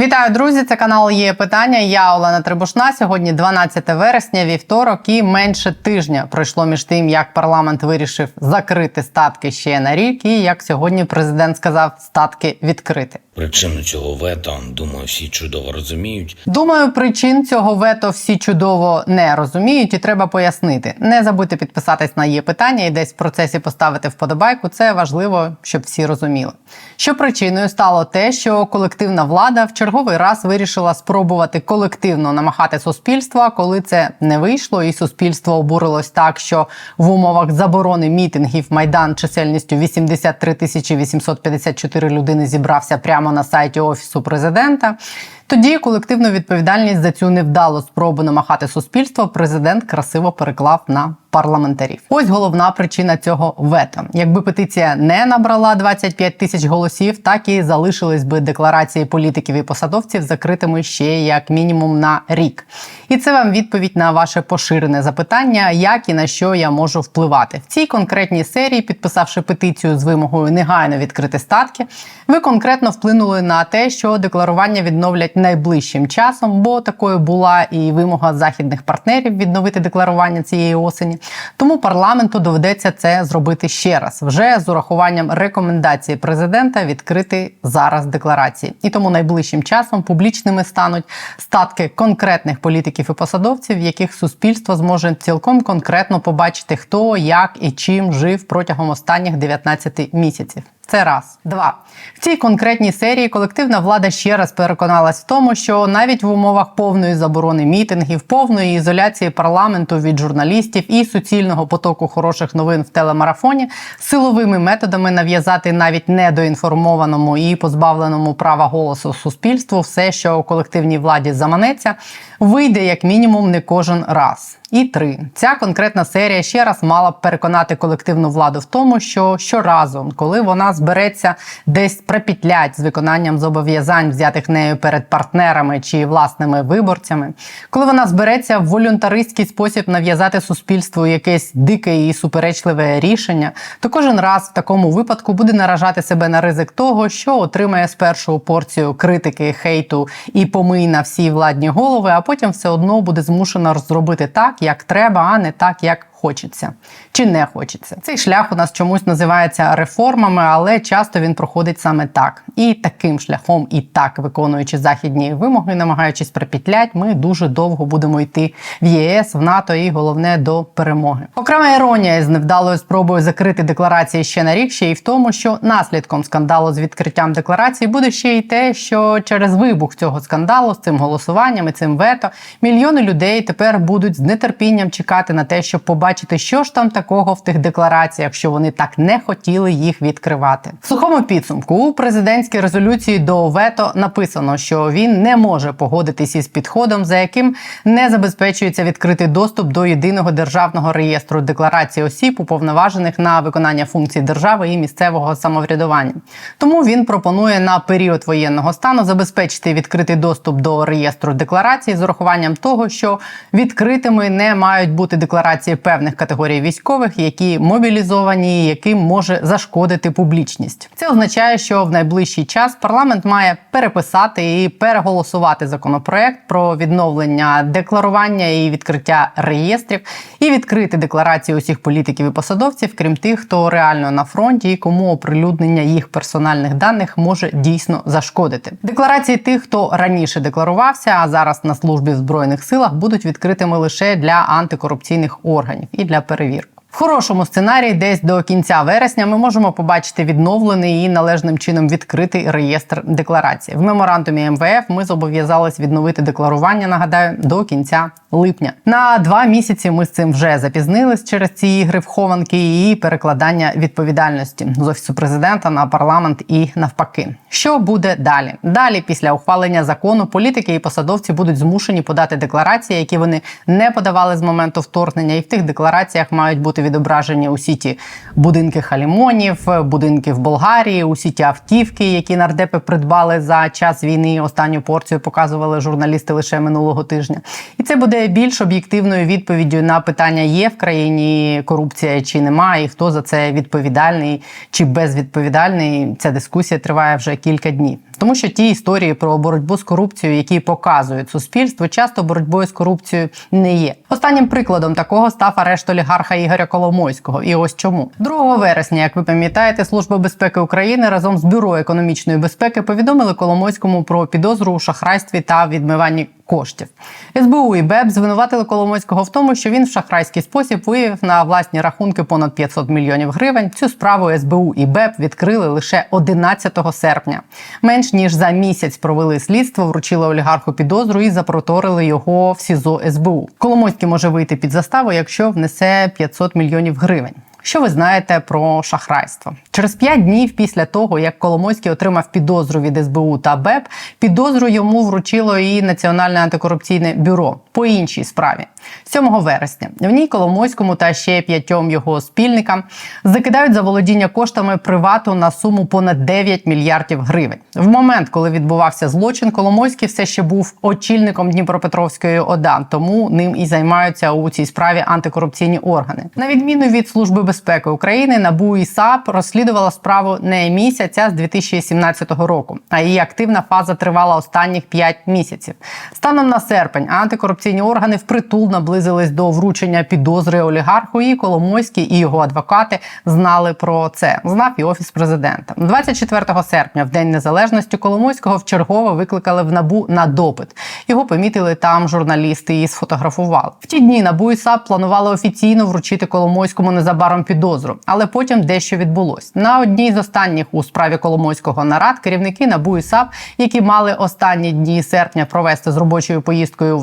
Вітаю, друзі! Це канал є питання. Я Олена Трибушна. Сьогодні 12 вересня, вівторок, і менше тижня пройшло між тим, як парламент вирішив закрити статки ще на рік, і як сьогодні президент сказав статки відкрити. Причину цього вето, думаю, всі чудово розуміють. Думаю, причин цього вето всі чудово не розуміють, і треба пояснити. Не забудьте підписатись на є питання і десь в процесі поставити вподобайку. Це важливо, щоб всі розуміли. Що причиною стало те, що колективна влада в черговий раз вирішила спробувати колективно намахати суспільства, коли це не вийшло, і суспільство обурилось так, що в умовах заборони мітингів майдан чисельністю 83 тисячі 854 людини зібрався прямо на сайті офісу президента. Тоді колективну відповідальність за цю невдалу спробу намахати суспільство президент красиво переклав на парламентарів. Ось головна причина цього вето. Якби петиція не набрала 25 тисяч голосів, так і залишились би декларації політиків і посадовців закритими ще як мінімум на рік. І це вам відповідь на ваше поширене запитання, як і на що я можу впливати в цій конкретній серії, підписавши петицію з вимогою негайно відкрити статки. Ви конкретно вплинули на те, що декларування відновлять найближчим часом, бо такою була і вимога західних партнерів відновити декларування цієї осені. Тому парламенту доведеться це зробити ще раз, вже з урахуванням рекомендації президента відкрити зараз декларації. І тому найближчим часом публічними стануть статки конкретних політиків і посадовців, яких суспільство зможе цілком конкретно побачити, хто як і чим жив протягом останніх 19 місяців. Це раз, два в цій конкретній серії колективна влада ще раз переконалась в тому, що навіть в умовах повної заборони мітингів, повної ізоляції парламенту від журналістів і суцільного потоку хороших новин в телемарафоні силовими методами нав'язати навіть недоінформованому і позбавленому права голосу суспільству все, що у колективній владі заманеться, вийде як мінімум не кожен раз. І три. Ця конкретна серія ще раз мала б переконати колективну владу в тому, що щоразу, коли вона збереться десь припітлять з виконанням зобов'язань, взятих нею перед партнерами чи власними виборцями, коли вона збереться в волюнтаристський спосіб нав'язати суспільству якесь дике і суперечливе рішення, то кожен раз в такому випадку буде наражати себе на ризик того, що отримає спершу порцію критики, хейту і помий на всі владні голови, а потім все одно буде змушена зробити так як треба, а не так, як хочеться чи не хочеться. Цей шлях у нас чомусь називається реформами, але часто він проходить саме так. І таким шляхом, і так виконуючи західні вимоги, намагаючись припітлять, ми дуже довго будемо йти в ЄС, в НАТО і головне до перемоги. Окрема іронія з невдалою спробою закрити декларації ще на рік, ще й в тому, що наслідком скандалу з відкриттям декларації буде ще й те, що через вибух цього скандалу з цим голосуванням і цим вето мільйони людей тепер будуть з нетерпінням чекати на те, щоб побачити побачити, що ж там такого в тих деклараціях, що вони так не хотіли їх відкривати. В сухому підсумку у президентській резолюції до вето написано, що він не може погодитись із підходом, за яким не забезпечується відкритий доступ до єдиного державного реєстру декларації осіб, уповноважених на виконання функцій держави і місцевого самоврядування. Тому він пропонує на період воєнного стану забезпечити відкритий доступ до реєстру декларацій з урахуванням того, що відкритими не мають бути декларації певних певних категорій військових, які мобілізовані, яким може зашкодити публічність. Це означає, що в найближчий час парламент має переписати і переголосувати законопроект про відновлення декларування і відкриття реєстрів, і відкрити декларації усіх політиків і посадовців, крім тих, хто реально на фронті і кому оприлюднення їх персональних даних може дійсно зашкодити. Декларації тих, хто раніше декларувався, а зараз на службі в збройних силах будуть відкритими лише для антикорупційних органів і для перевірок. В хорошому сценарії, десь до кінця вересня, ми можемо побачити відновлений і належним чином відкритий реєстр декларації. В меморандумі МВФ ми зобов'язались відновити декларування. Нагадаю, до кінця липня. На два місяці ми з цим вже запізнились через ці ігри в хованки і перекладання відповідальності з офісу президента на парламент і навпаки. Що буде далі? Далі, після ухвалення закону, політики і посадовці будуть змушені подати декларації, які вони не подавали з моменту вторгнення, і в тих деклараціях мають бути відображені усі ті будинки халімонів, будинки в Болгарії, усі ті автівки, які нардепи придбали за час війни. Останню порцію показували журналісти лише минулого тижня, і це буде більш об'єктивною відповіддю на питання: є в країні корупція чи немає, і хто за це відповідальний чи безвідповідальний. Ця дискусія триває вже кілька днів. Тому що ті історії про боротьбу з корупцією, які показують суспільство, часто боротьбою з корупцією не є. Останнім прикладом такого став арешт олігарха Ігоря Коломойського. І ось чому 2 вересня, як ви пам'ятаєте, служба безпеки України разом з бюро економічної безпеки повідомили Коломойському про підозру у шахрайстві та відмиванні коштів. СБУ і БЕП звинуватили Коломойського в тому, що він в шахрайський спосіб виявив на власні рахунки понад 500 мільйонів гривень. Цю справу СБУ і БЕП відкрили лише 11 серпня. Менш ніж за місяць провели слідство, вручили олігарху підозру і запроторили його в СІЗО СБУ. Коломойський може вийти під заставу, якщо внесе 500 мільйонів гривень. Що ви знаєте про шахрайство? Через п'ять днів після того, як Коломойський отримав підозру від СБУ та БЕП, підозру йому вручило і Національне антикорупційне бюро по іншій справі. 7 вересня в ній Коломойському та ще п'ятьом його спільникам закидають за володіння коштами привату на суму понад 9 мільярдів гривень. В момент, коли відбувався злочин, Коломойський все ще був очільником Дніпропетровської ОДА, тому ним і займаються у цій справі антикорупційні органи. На відміну від служби безпеки України, НАБУ і САП розслідувала справу не місяця з 2017 року, а її активна фаза тривала останніх 5 місяців. Станом на серпень антикорупційні органи впритул наблизились до вручення підозри олігарху. І Коломойський і його адвокати знали про це. Знав і офіс президента. 24 серпня, в день незалежності, Коломойського вчергово викликали в набу на допит. Його помітили там журналісти і сфотографували. В ті дні набу і САП планували офіційно вручити Коломойському незабаром підозру, але потім дещо відбулось. На одній з останніх у справі Коломойського нарад керівники НАБУ і САП, які мали останні дні серпня провести з робочою поїздкою у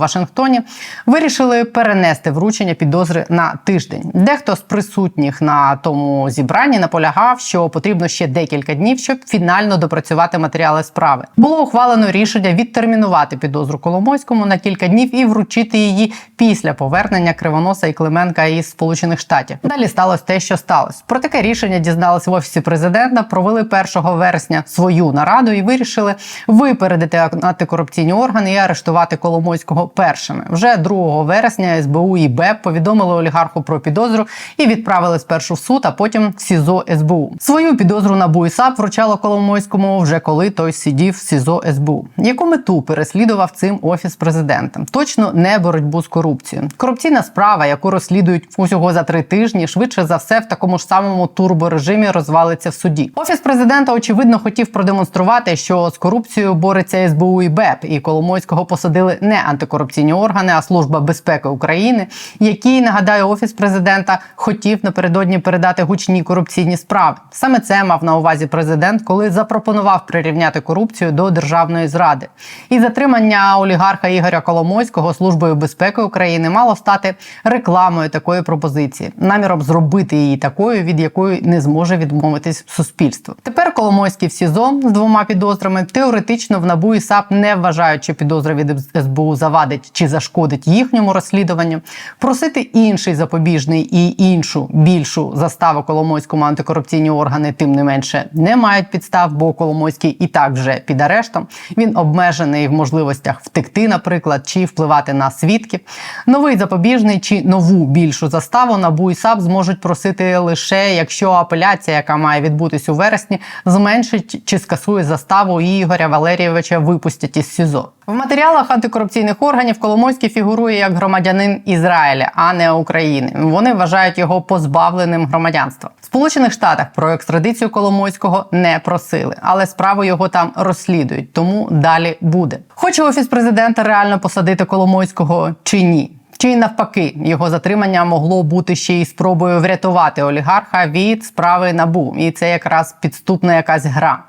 Вашингтоні, вирішили перенести вручення підозри на тиждень. Дехто з присутніх на тому зібранні наполягав, що потрібно ще декілька днів, щоб фінально допрацювати матеріали справи. Було ухвалено рішення відтермінувати підозру Коломойському на кілька днів і вручити її після повернення Кривоноса і Клименка із Сполучених Штатів. Далі сталося те, що сталося. Про таке рішення дізналися в офісі президента. Провели 1 вересня свою нараду і вирішили випередити антикорупційні органи і арештувати Коломойського першими. Вже 2 вересня СБУ і БЕП повідомили олігарху про підозру і відправили спершу в суд, а потім в СІЗО СБУ. Свою підозру на БУІСАП вручало Коломойському вже коли той сидів в СІЗО СБУ. Яку мету переслідував цим офіс президента? Точно не боротьбу з корупцією. Корупційна справа, яку розслідують усього за три тижні, швидше за все в такому ж самому турборежимі розвалиться в суді. Офіс президента очевидно хотів продемонструвати, що з корупцією бореться СБУ і БЕП, і Коломойського посадили не антикорупційні органи, а служба безпеки України, який нагадаю, офіс президента хотів напередодні передати гучні корупційні справи. Саме це мав на увазі президент, коли запропонував прирівняти корупцію до державної зради. І затримання олігарха Ігоря Коломойського службою безпеки України мало стати рекламою такої пропозиції, наміром зробити її такою, від якої не зможе відмовитись суспільство. Тепер Коломойський в СІЗО з двома підозрами теоретично в НАБУ і САП не вважають, що підозра від СБУ завадить чи зашкодить їхньому розслідуванню. Просити інший запобіжний і іншу більшу заставу Коломойському антикорупційні органи, тим не менше, не мають підстав, бо Коломойський і так вже під арештом. Він обмежений в можливостях втекти, наприклад, чи впливати на свідків. Новий запобіжний чи нову більшу заставу НАБУ і САП зможуть просити лише якщо апеляція, яка має відбутись у вересні, зменшить чи скасує заставу і Ігоря Валерійовича випустять із СІЗО. В матеріалах антикорупційних органів Коломойський фігурує як громадянин Ізраїля, а не України. Вони вважають його позбавленим громадянства. В Сполучених Штатах про екстрадицію Коломойського не просили, але справу його там розслідують, тому далі буде. Хоче офіс президента реально посадити Коломойського чи ні? Чи навпаки, його затримання могло бути ще й спробою врятувати олігарха від справи набу, і це якраз підступна якась гра.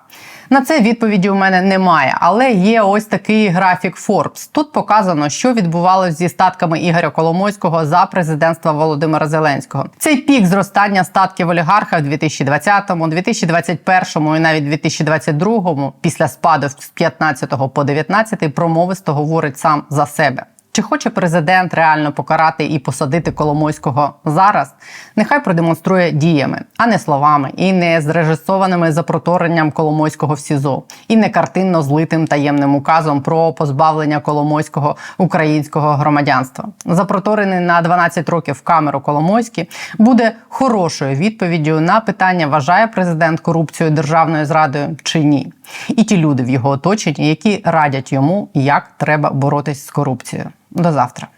На це відповіді у мене немає, але є ось такий графік Forbes. Тут показано, що відбувалося зі статками Ігоря Коломойського за президентства Володимира Зеленського. Цей пік зростання статків олігарха в 2020-му, 2021-му і навіть 2022-му, після спаду з 15 по 19 промовисто говорить сам за себе. Чи хоче президент реально покарати і посадити Коломойського зараз? Нехай продемонструє діями, а не словами, і не зрежисованими запроторенням Коломойського в СІЗО, і не картинно злитим таємним указом про позбавлення Коломойського українського громадянства. Запроторений на 12 років камеру Коломойський буде хорошою відповіддю на питання, вважає президент корупцію державною зрадою чи ні. І ті люди в його оточенні, які радять йому, як треба боротись з корупцією. До завтра.